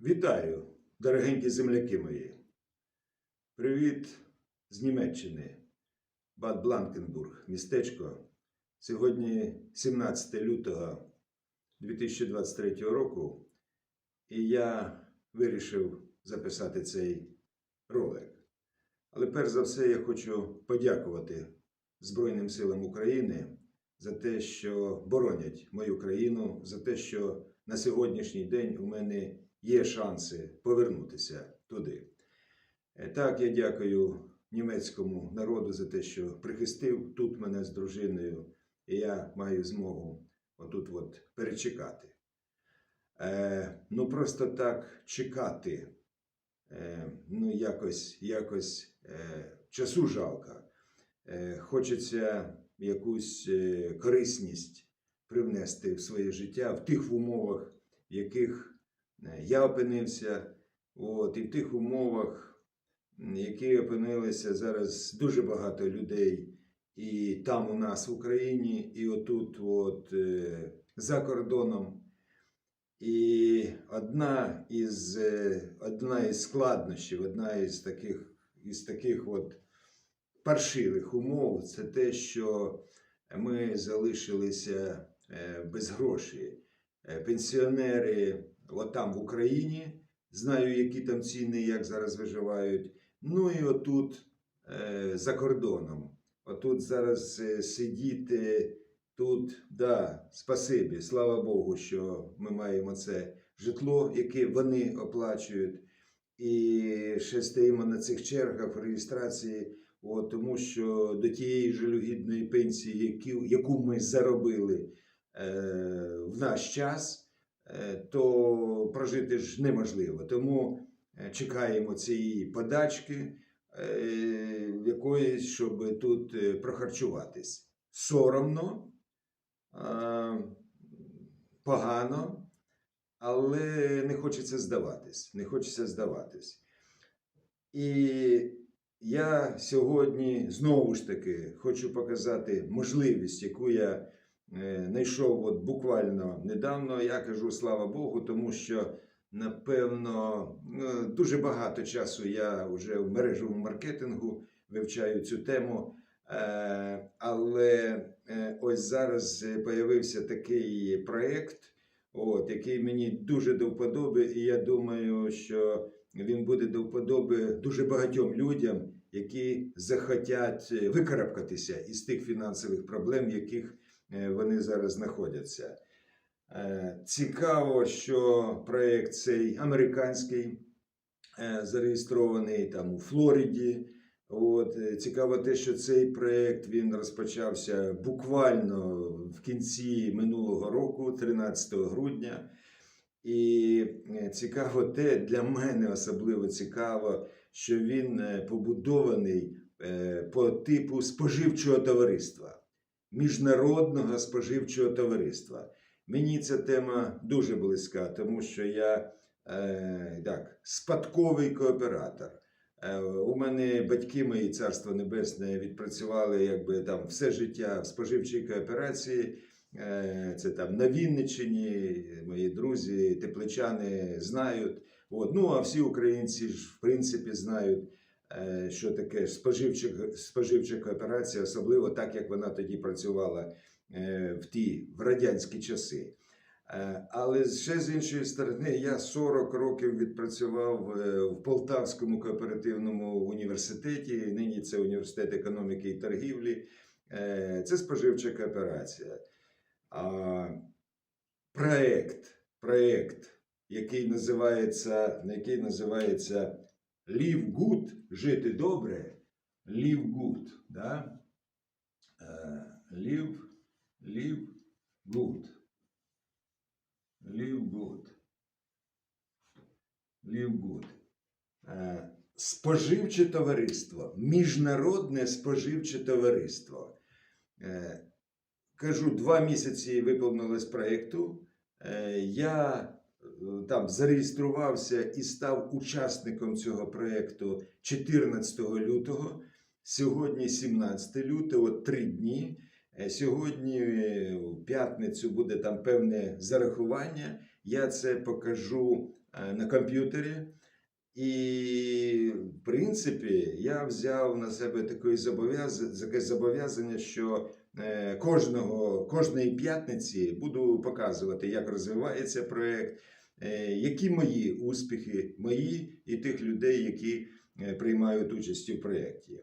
Вітаю, дорогенькі земляки мої. Привіт з Німеччини, Бад Бланкенбург, містечко. Сьогодні 17 лютого 2023 року, і я вирішив записати цей ролик. Але перш за все я хочу подякувати Збройним силам України за те, що боронять мою країну, за те, що на сьогоднішній день у мене є шанси повернутися туди. Е, Так, я дякую німецькому народу за те, що прихистив тут мене з дружиною, і я маю змогу отут от перечекати. Е, ну, просто так чекати, е, ну, якось, якось е, часу жалко. Е, хочеться якусь е, корисність привнести в своє життя в тих умовах, в яких я опинився, от, і в тих умовах, які опинилися зараз дуже багато людей, і там у нас в Україні, і отут, от, е, за кордоном. І одна із, е, одна із складнощів, одна із таких, із таких от паршивих умов це те, що ми залишилися е, без грошей. Е, Пенсіонери отам в Україні, знаю, які там ціни, як зараз виживають. Ну і отут е, за кордоном. Отут зараз е, сидіти тут, да, спасибі, слава Богу, що ми маємо це житло, яке вони оплачують. І ще стоїмо на цих чергах в реєстрації, от, тому що до тієї жалюгідної пенсії, яку ми заробили е, в наш час, то прожити ж неможливо. Тому е, чекаємо цієї подачки е, якоїсь, щоб тут е, прохарчуватись. Соромно, е, погано, але не хочеться здаватись. Не хочеться здаватись. І я сьогодні знову ж таки хочу показати можливість, яку я е, знайшов от буквально недавно. Я кажу слава Богу, тому що напевно ну, дуже багато часу я вже в мережевому маркетингу вивчаю цю тему. Е, Але е, ось зараз е, появився такий проєкт, який мені дуже до вподоби, і я думаю, що він буде до вподоби дуже багатьом людям, які захотять е, викарабкатися із тих фінансових проблем, яких е, вони зараз знаходяться. Е, Цікаво, що проєкт цей американський, е, зареєстрований там у Флориді. От, е, цікаво те, що цей проєкт розпочався буквально в кінці минулого року, 13 грудня. І е, цікаво те, для мене особливо цікаво, що він е, побудований е, по типу споживчого товариства, міжнародного споживчого товариства. Мені ця тема дуже близька, тому що я е, так, спадковий кооператор. Е, У мене батьки мої, царство небесне, відпрацювали якби там все життя в споживчій кооперації. Е, Це там на Вінниччині, мої друзі, тепличани знають. От. Ну а всі українці ж в принципі знають, що таке споживча, споживча кооперація, особливо так, як вона тоді працювала е, в ті в радянські часи. Е, Але ще з іншої сторони, я 40 років відпрацював е, в Полтавському кооперативному університеті. Нині це університет економіки і торгівлі. Е, Це споживча кооперація. А, проект, проект, який називається, який називається Live Good, жити добре. Live Good. Да? Е, Live, live good. Live good. Live good. Е, Споживче товариство, міжнародне споживче товариство. Е, Кажу, два місяці виповнилось проєкту. Я там зареєструвався і став учасником цього проєкту 14 лютого. Сьогодні 17 лютого, три дні. Е, Сьогодні, е, в п'ятницю, буде там певне зарахування. Я це покажу е, на комп'ютері. І, в принципі, я взяв на себе таке зобов'язання, зобов'язання, що е, кожного, кожної п'ятниці буду показувати, як розвивається проєкт, е, які мої успіхи, мої і тих людей, які е, приймають участь у проєкті.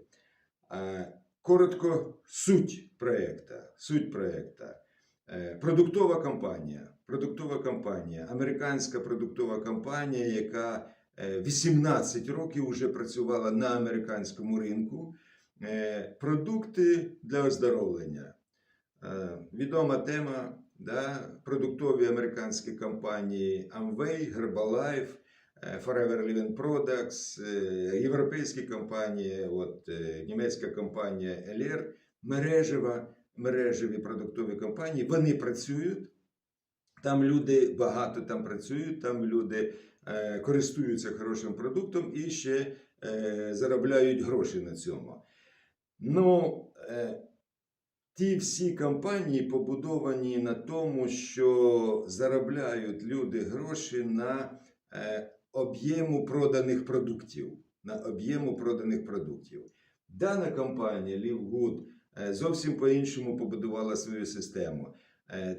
Е, Коротко, суть проєкта. Суть проєкта. Е, Продуктова компанія. Продуктова компанія, американська продуктова компанія, яка е, 18 років вже працювала на американському ринку. Е, Продукти для оздоровлення. Е, Відома тема, да, продуктові американські компанії Amway, Herbalife, е, Forever Living Products, європейські компанії, от, німецька компанія LR, мережева, мережеві продуктові компанії, вони працюють. Там люди багато там працюють, там люди користуються хорошим продуктом і ще заробляють гроші на цьому. Ну, е, ті всі компанії побудовані на тому, що заробляють люди гроші на е, об'єму проданих продуктів. На об'єму проданих продуктів. Дана компанія LiveGood е, зовсім по-іншому побудувала свою систему.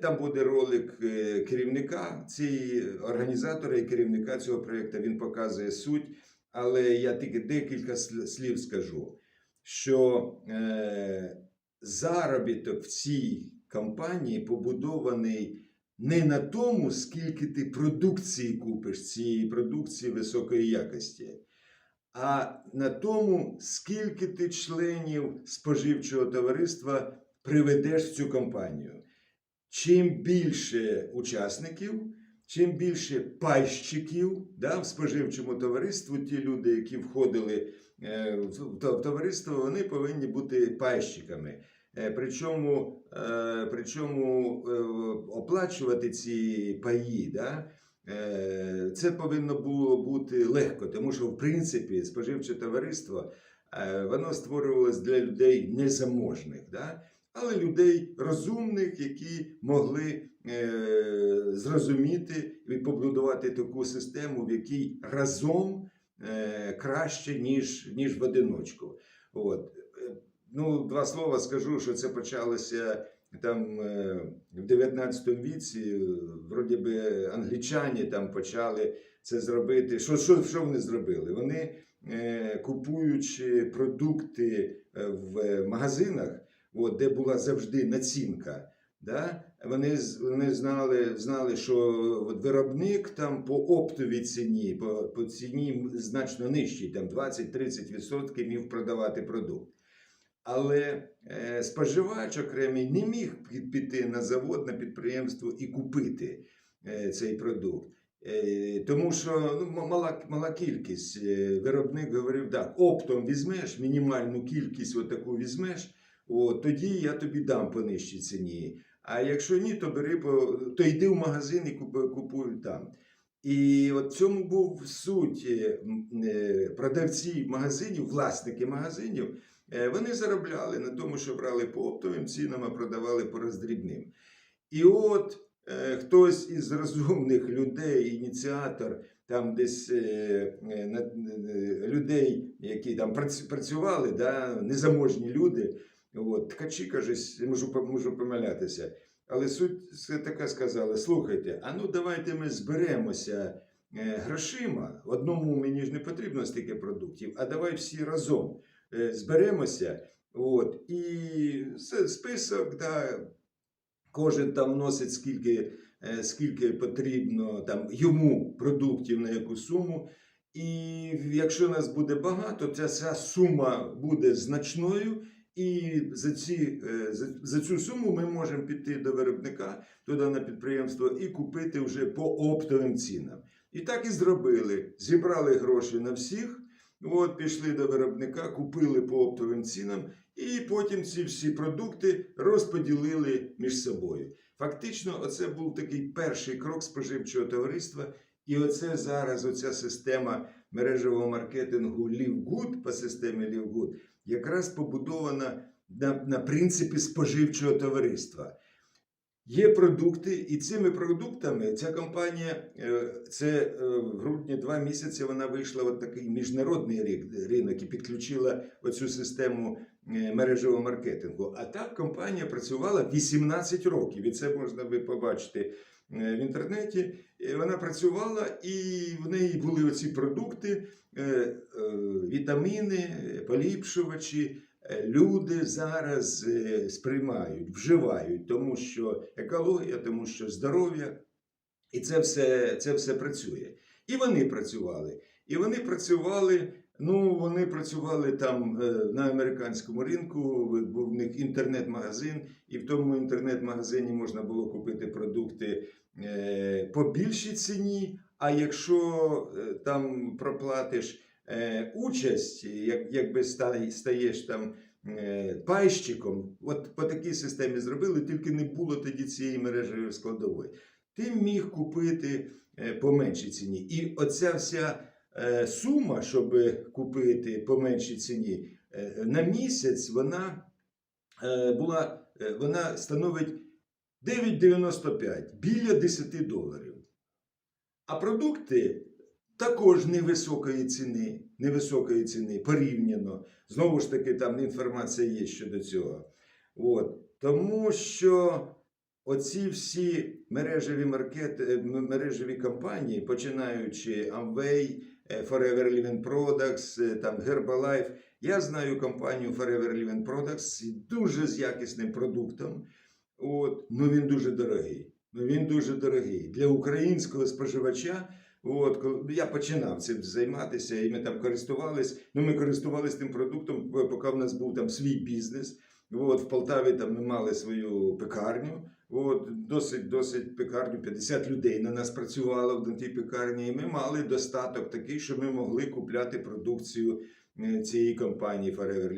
Там буде ролик керівника цієї організатора і керівника цього проєкту. Він показує суть, але я тільки декілька слів скажу, що е, заробіток в цій компанії побудований не на тому, скільки ти продукції купиш цієї продукції високої якості, а на тому, скільки ти членів споживчого товариства приведеш в цю компанію. Чим більше учасників, чим більше пайщиків да, в споживчому товаристві, ті люди, які входили в то- товариство, вони повинні бути пайщиками. Е, Причому, е, причому е, оплачувати ці паї, да, е, це повинно було бути легко, тому що, в принципі, споживче товариство е, воно створювалось для людей незаможних. Да? але людей розумних, які могли е, зрозуміти і побудувати таку систему, в якій разом е, краще, ніж, ніж в одиночку. От. Ну, два слова скажу, що це почалося там е, в 19 віці. Вроді би англічані там почали це зробити. Що, що, що вони зробили? Вони, е, купуючи продукти в магазинах, от, де була завжди націнка. Да? Вони, вони знали, знали, що виробник там по оптовій ціні, по, по ціні значно нижчій, там 20-30% міг продавати продукт. Але е, споживач окремий не міг пі- піти на завод, на підприємство і купити е, цей продукт. Е, тому що ну, мала, мала кількість. Е, Виробник говорив, так, оптом візьмеш, мінімальну кількість отаку візьмеш, от, тоді я тобі дам по нижчій ціні. А якщо ні, то бери то йди в магазин і купуй, там. І от цьому був суть е, е, продавці магазинів, власники магазинів. е, Вони заробляли на тому, що брали по оптовим цінам, а продавали по роздрібним. І от хтось із розумних людей, ініціатор, там десь людей, які там прац- працювали, да, незаможні люди. От, ткачі, каже, можу, можу помилятися. Але суть така сказала: слухайте, а ну давайте ми зберемося е, грошима. Одному мені ж не потрібно стільки продуктів, а давай всі разом е, зберемося. От, і список, да, кожен там вносить скільки, е, скільки потрібно там, йому продуктів на яку суму. І якщо нас буде багато, ця, ця сума буде значною. І за, ці, е, за, за цю суму ми можемо піти до виробника, туди на підприємство і купити вже по оптовим цінам. І так і зробили. Зібрали гроші на всіх, от пішли до виробника, купили по оптовим цінам, і потім ці всі продукти розподілили між собою. Фактично, оце був такий перший крок споживчого товариства. І оце зараз оця система мережевого маркетингу LiveGood по системі LiveGood якраз побудована на, на принципі споживчого товариства. Є продукти, і цими продуктами ця компанія, е, це е, в грудні два місяці вона вийшла в такий міжнародний ринок і підключила оцю систему е, мережевого маркетингу. А так компанія працювала 18 років. І це можна ви побачити в інтернеті. Вона працювала, і в неї були оці продукти, е, е, вітаміни, е, поліпшувачі. Е, Люди зараз е, сприймають, вживають, тому що екологія, тому що здоров'я, і це все, це все працює. І вони працювали. І вони працювали. Ну, вони працювали там е, на американському ринку, був в них інтернет-магазин, і в тому інтернет-магазині можна було купити продукти е, по більшій ціні. А якщо е, там проплатиш е, участь, як, якби стаєш там е, пайщиком, от по такій системі зробили, тільки не було тоді цієї мережевої складової. Ти міг купити е, по меншій ціні. І оця вся е, сума, щоб купити по меншій ціні е, на місяць, вона е, була, е, вона становить 9,95 біля 10 доларів. А продукти також невисокої ціни, невисокої ціни порівняно. Знову ж таки, там інформація є щодо цього. От. Тому що оці всі мережеві маркет, е, мережеві компанії, починаючи Amway, е, Forever Living Products, е, там Herbalife, я знаю компанію Forever Living Products і дуже з якісним продуктом. От, ну він дуже дорогий. Ну він дуже дорогий. Для українського споживача. От, коли я починав цим займатися, і ми там користувались. Ну, ми користувалися тим продуктом, поки в нас був там свій бізнес. От, в Полтаві там ми мали свою пекарню. От, досить, досить пекарню, 50 людей на нас працювало в тій пекарні, і ми мали достаток такий, що ми могли купляти продукцію е, цієї компанії Forever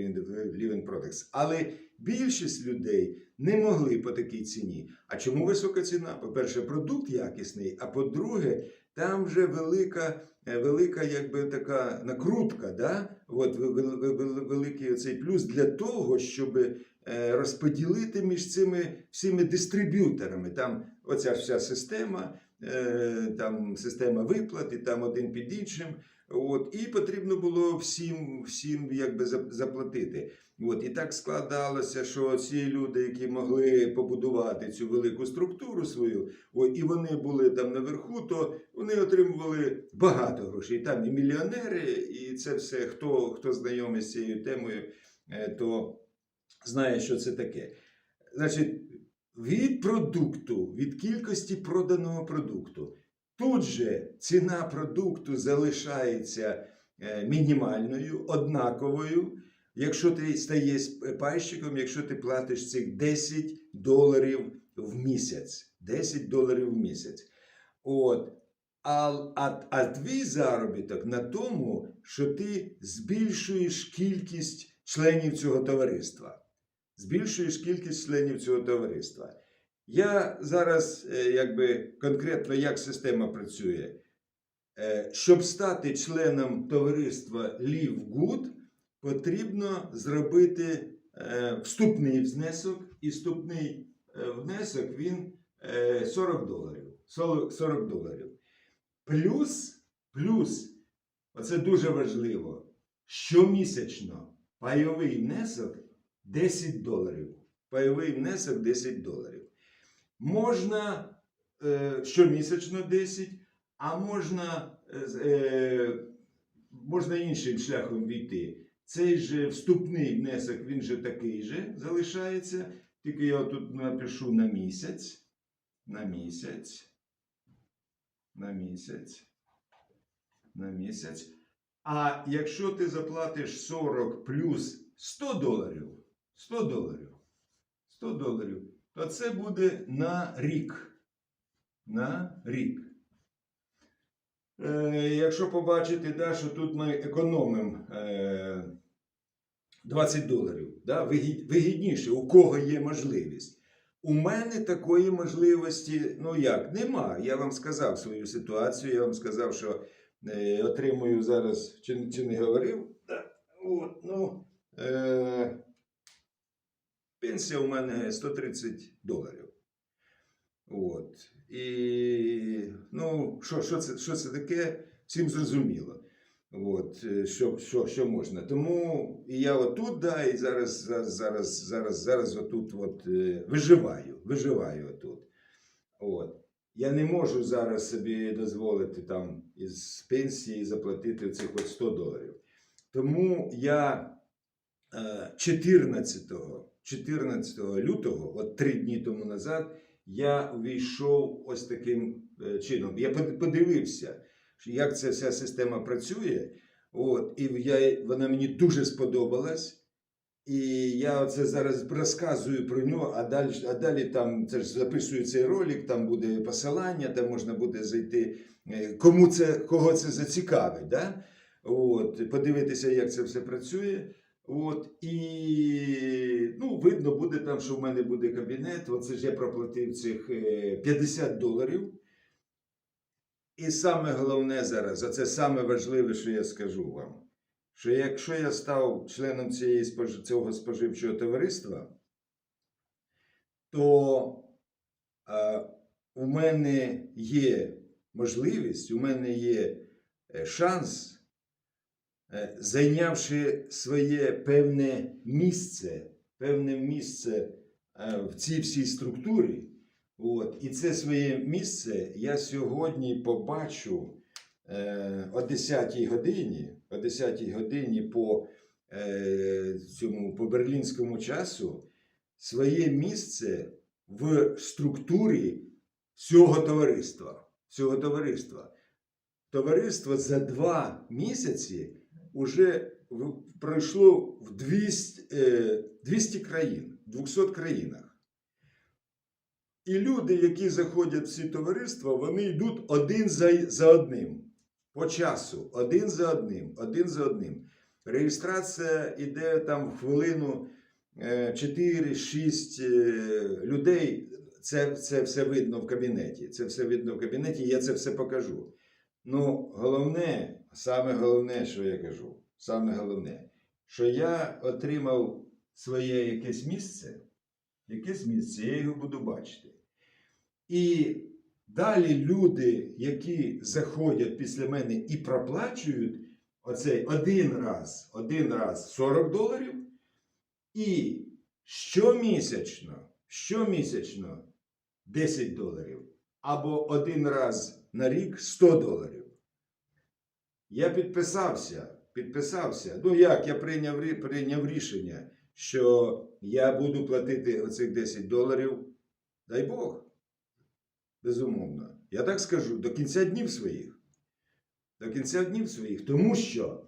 Living Products. Але більшість людей не могли по такій ціні. А чому висока ціна? По-перше, продукт якісний, а по-друге, там вже велика, е, велика якби така накрутка, да? От, ве- ве- ве- ве- великий оцей плюс для того, щоб е, розподілити між цими всіми дистриб'юторами. Там оця вся система, е, там система виплат, і там один під іншим. От, і потрібно було всім, всім якби заплатити. От, і так складалося, що ці люди, які могли побудувати цю велику структуру свою, о, і вони були там наверху, то вони отримували багато грошей. Там і мільйонери, і це все, хто, хто знайомий з цією темою, е, то знає, що це таке. Значить, від продукту, від кількості проданого продукту, тут же ціна продукту залишається е, мінімальною, однаковою. Якщо ти стаєш пайщиком, якщо ти платиш цих 10 доларів в місяць. 10 доларів в місяць. От. А, а, а твій заробіток на тому, що ти збільшуєш кількість членів цього товариства. Збільшуєш кількість членів цього товариства. Я зараз, е, якби конкретно як система працює. Е, Щоб стати членом товариства Live Good, потрібно зробити е, вступний внесок, і вступний внесок він е, 40 доларів. 40 40 доларів. Плюс, плюс, оце дуже важливо, щомісячно пайовий внесок 10 доларів. Пайовий внесок 10 доларів. Можна е, щомісячно 10, а можна, е, е, можна іншим шляхом війти. Цей же вступний внесок, він же такий же залишається. Тільки я тут напишу на місяць. На місяць. На місяць. На місяць. А якщо ти заплатиш 40 плюс 100 доларів, 100 доларів, 100 доларів, то це буде на рік. На рік. Е, якщо побачити, да, що тут ми економимо е, 20 доларів, да, вигідніше, у кого є можливість. У мене такої можливості, ну як, нема. Я вам сказав свою ситуацію, я вам сказав, що е, отримую зараз, чи, чи не говорив. Да, от, ну, е, пенсія у мене 130 доларів. От. І ну, що, що, це, що це таке, всім зрозуміло. От, е, що, що, що можна. Тому і я отут, да, і зараз, зараз, зараз, зараз, зараз отут от, е, виживаю, виживаю отут. От. Я не можу зараз собі дозволити там із пенсії заплатити цих от 100 доларів. Тому я е, 14, 14 лютого, от три дні тому назад, я увійшов ось таким е, чином. Я подивився, як ця вся система працює. От, і я, вона мені дуже сподобалась. І я це зараз розказую про нього, а далі, а далі там це ж записую цей ролик, там буде посилання, де можна буде зайти, е, кому це, кого це зацікавить. Да? От, подивитися, як це все працює. От, і ну, видно буде там, що в мене буде кабінет. Оце ж я проплатив цих е, 50 доларів. І саме головне зараз, а це саме важливе, що я скажу вам, що якщо я став членом цієї, цього споживчого товариства, то е, у мене є можливість, у мене є е, шанс, е, зайнявши своє певне місце, певне місце е, в цій всій структурі. От, і це своє місце я сьогодні побачу е, о 10 годині, о 10 годині по, е, цьому, по берлінському часу, своє місце в структурі цього товариства. Цього товариства. Товариство за два місяці вже пройшло в 200, е, 200 країн, 200 країнах. І люди, які заходять в ці товариства, вони йдуть один за, за одним. По часу, один за одним, один за одним. Реєстрація йде там в хвилину е, 4-6 е, людей. Це, це все видно в кабінеті. Це все видно в кабінеті, я це все покажу. Ну, головне, саме головне, що я кажу, саме головне, що я отримав своє якесь місце, якесь місце, я його буду бачити. І далі люди, які заходять після мене і проплачують оцей один раз, один раз 40 доларів, і щомісячно, щомісячно 10 доларів, або один раз на рік 100 доларів. Я підписався, підписався. Ну як, я прийняв, прийняв рішення, що я буду платити оцих 10 доларів, дай Бог. Безумовно. Я так скажу, до кінця днів своїх. До кінця днів своїх. Тому що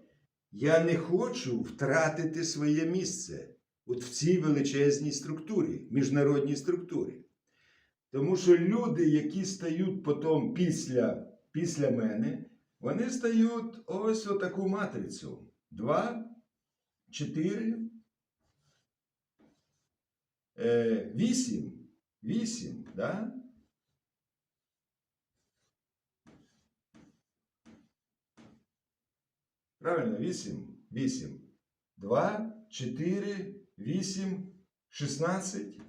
я не хочу втратити своє місце от в цій величезній структурі, міжнародній структурі. Тому що люди, які стають потім після, після мене, вони стають ось отаку матрицю. Два, чотири, е, вісім. Вісім, да? Правильно, 8. 8. 2, 4, 8, 16,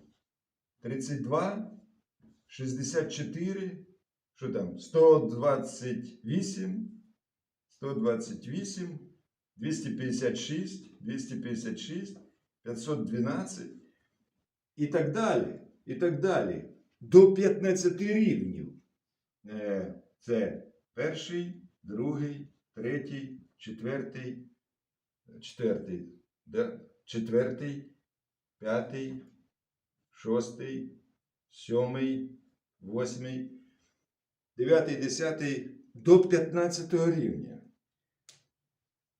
32, 64, що там? 128, 128, 256, 256, 512 і так далі. І так далі. До 15 рівнів. Е, Це перший, другий, третій, четвертий, четвертий, да? четвертий, п'ятий, шостий, сьомий, восьмий, дев'ятий, десятий до 15 рівня.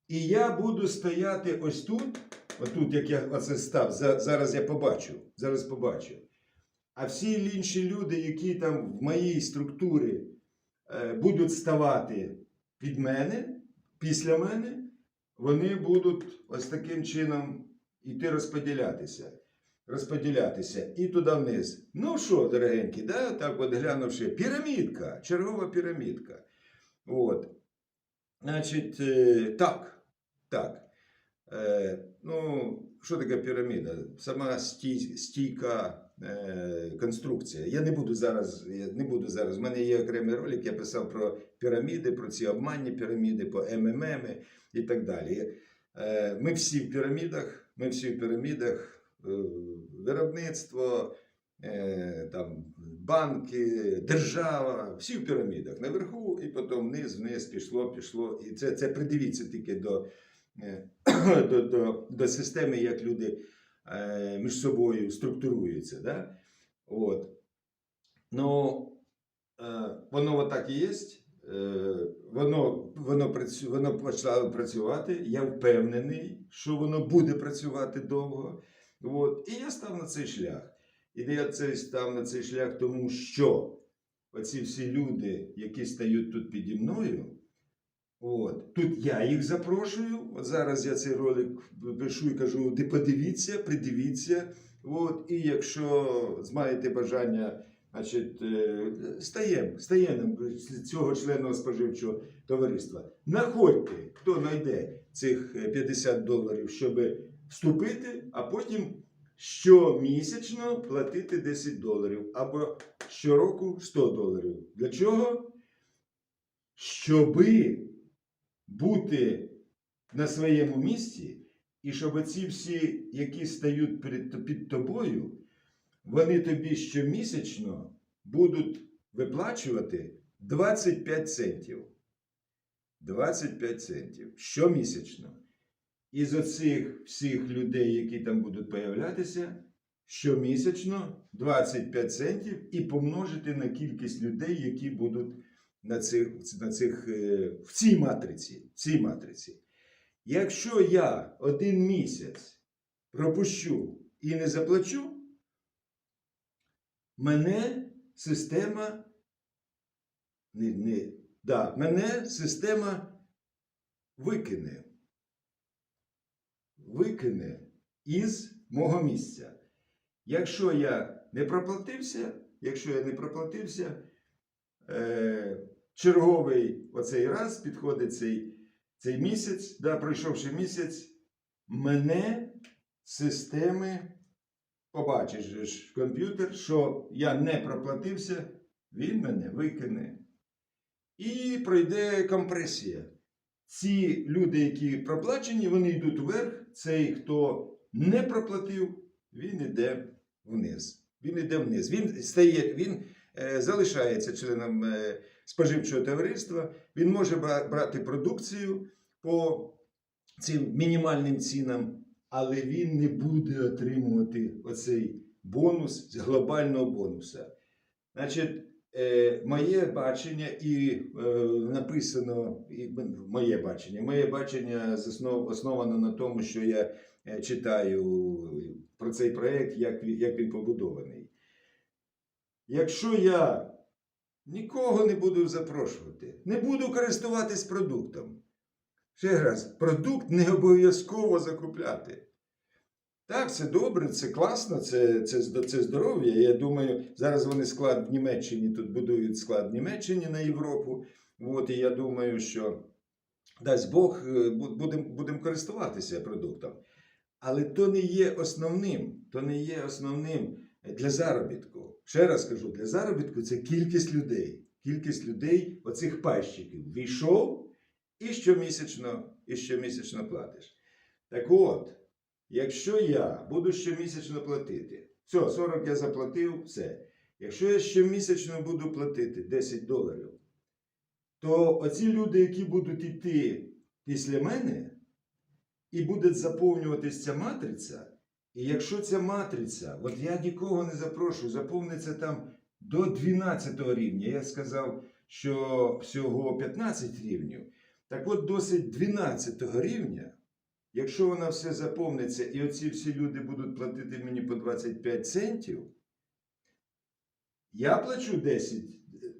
І я буду стояти ось тут, отут, як я оце став, зараз я побачу, зараз побачу. А всі інші люди, які там в моїй структурі е, будуть ставати під мене, після мене, вони будуть ось таким чином іти розподілятися. Розподілятися і туди вниз. Ну що, дорогенькі, да? так от глянувши, пірамідка, чергова пірамідка. От. Значить, е, так, так. Е, ну, що таке піраміда? Сама стій, стійка е, конструкція. Я не буду зараз. Я не буду зараз. У мене є окремий ролик, я писав про піраміди, про ці обманні піраміди, по МММ і так далі. Е, Ми всі в пірамідах, ми всі в пірамідах, виробництво, е, там, банки, держава, всі в пірамідах. Наверху і потім вниз, вниз пішло, пішло. І це, це придивіться тільки до, е, до, до, до системи, як люди е, між собою структуруються. Да? От. Ну, е, воно отак і є. Е, Воно, воно, воно почало працювати. Я впевнений, що воно буде працювати довго. От. І я став на цей шлях. І я цей став на цей шлях, тому що оці всі люди, які стають тут піді мною, от, тут я їх запрошую. От зараз я цей ролик пишу і кажу: ти подивіться, придивіться. От, і якщо маєте бажання, значить, е, стаємо, стаємо цього члену споживчого товариства. Находьте, хто знайде цих е, 50 доларів, щоб вступити, а потім щомісячно платити 10 доларів або щороку 100 доларів. Для чого? Щоби бути на своєму місці, і щоб ці всі, які стають під тобою, вони тобі щомісячно будуть виплачувати 25 центів. 25 центів щомісячно. Із оцих всіх людей, які там будуть появлятися, щомісячно 25 центів і помножити на кількість людей, які будуть на цих, на цих, е, в цій матриці. В цій матриці. Якщо я один місяць пропущу і не заплачу, мене система не, не, да, мене система викине. Викине із мого місця. Якщо я не проплатився, якщо я не проплатився, е, черговий оцей раз підходить цей, цей місяць, да, пройшовши місяць, мене системи побачиш ж комп'ютер, що я не проплатився, він мене викине. І пройде компресія. Ці люди, які проплачені, вони йдуть вверх. Цей, хто не проплатив, він йде вниз. Він йде вниз. Він стає, він е, залишається членом е, споживчого товариства. Він може брати продукцію по цим мінімальним цінам, але він не буде отримувати оцей бонус з глобального бонуса. Значить, моє бачення і е, написано і моє бачення. Моє бачення заснов, основано на тому, що я е, читаю про цей проект, як, як він побудований. Якщо я нікого не буду запрошувати, не буду користуватись продуктом. Ще раз, продукт не обов'язково закупляти. Так, це добре, це класно, це, це, це здоров'я. Я думаю, зараз вони склад в Німеччині тут будують склад в Німеччині на Європу. От, і я думаю, що дасть Бог, будемо будем користуватися продуктом. Але то не є основним. То не є основним для заробітку. Ще раз кажу, для заробітку це кількість людей. Кількість людей, оцих пайщиків. Війшов і щомісячно, і щомісячно платиш. Так от, якщо я буду щомісячно платити, все, 40 я заплатив, все. Якщо я щомісячно буду платити 10 доларів, то оці люди, які будуть йти після мене, і буде заповнюватись ця матриця, і якщо ця матриця, от я нікого не запрошую, заповниться там до 12 рівня. Я сказав, що всього 15 рівнів. Так от досить 12 рівня, якщо вона все заповниться, і оці всі люди будуть платити мені по 25 центів, я плачу 10,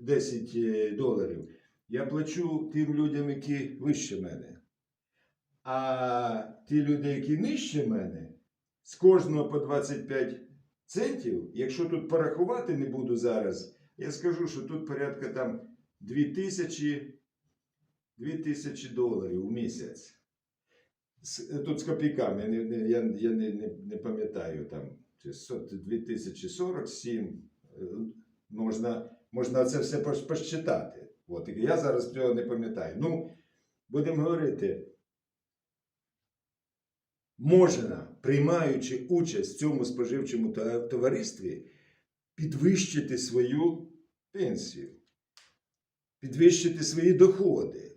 10 е, доларів. Я плачу тим людям, які вище мене. А ті люди, які нижче мене, з кожного по 25 центів, якщо тут порахувати не буду зараз, я скажу, що тут порядка там 2000, 2000 доларів у місяць. З- Тут з копійками, я, не- я, я не, не, не пам'ятаю там чи 2047. Е, Можна, можна це все посчитати. От, я зараз цього не пам'ятаю. Ну, будемо говорити, можна, приймаючи участь в цьому споживчому товаристві, підвищити свою пенсію, підвищити свої доходи,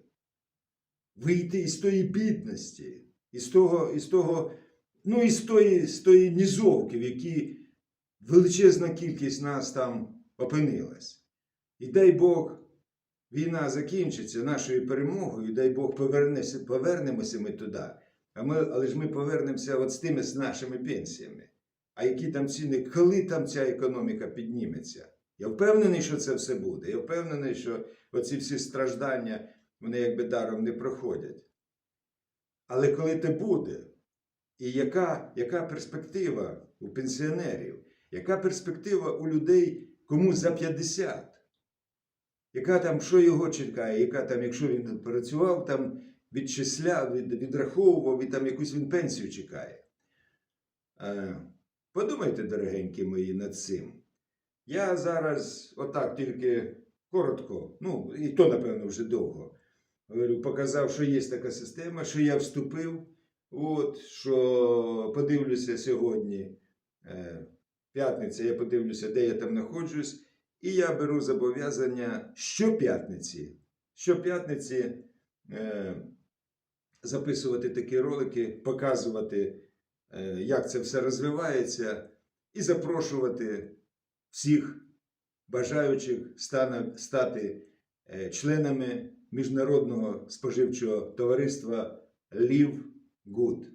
вийти із тої бідності, із того, із того, ну, із тої, з тої нізовки, в якій величезна кількість нас там опинилась. І дай Бог, війна закінчиться нашою перемогою, і дай Бог повернемося, повернемося ми туди. А ми, але ж ми повернемося от з тими з нашими пенсіями. А які там ціни, коли там ця економіка підніметься? Я впевнений, що це все буде. Я впевнений, що оці всі страждання, вони якби даром не проходять. Але коли це буде, і яка, яка перспектива у пенсіонерів? Яка перспектива у людей, кому за 50? Яка там, що його чекає, яка там, якщо він працював, там відчисляв, від, відраховував, і там якусь він пенсію чекає. Е, подумайте, дорогенькі мої, над цим. Я зараз отак тільки коротко, ну, і то, напевно, вже довго, говорю, показав, що є така система, що я вступив, от, що подивлюся сьогодні, е, п'ятниця, я подивлюся, де я там знаходжусь, і я беру зобов'язання щоп'ятниці, щоп'ятниці е, записувати такі ролики, показувати, е, як це все розвивається, і запрошувати всіх бажаючих стати е, членами Міжнародного споживчого товариства Live Good.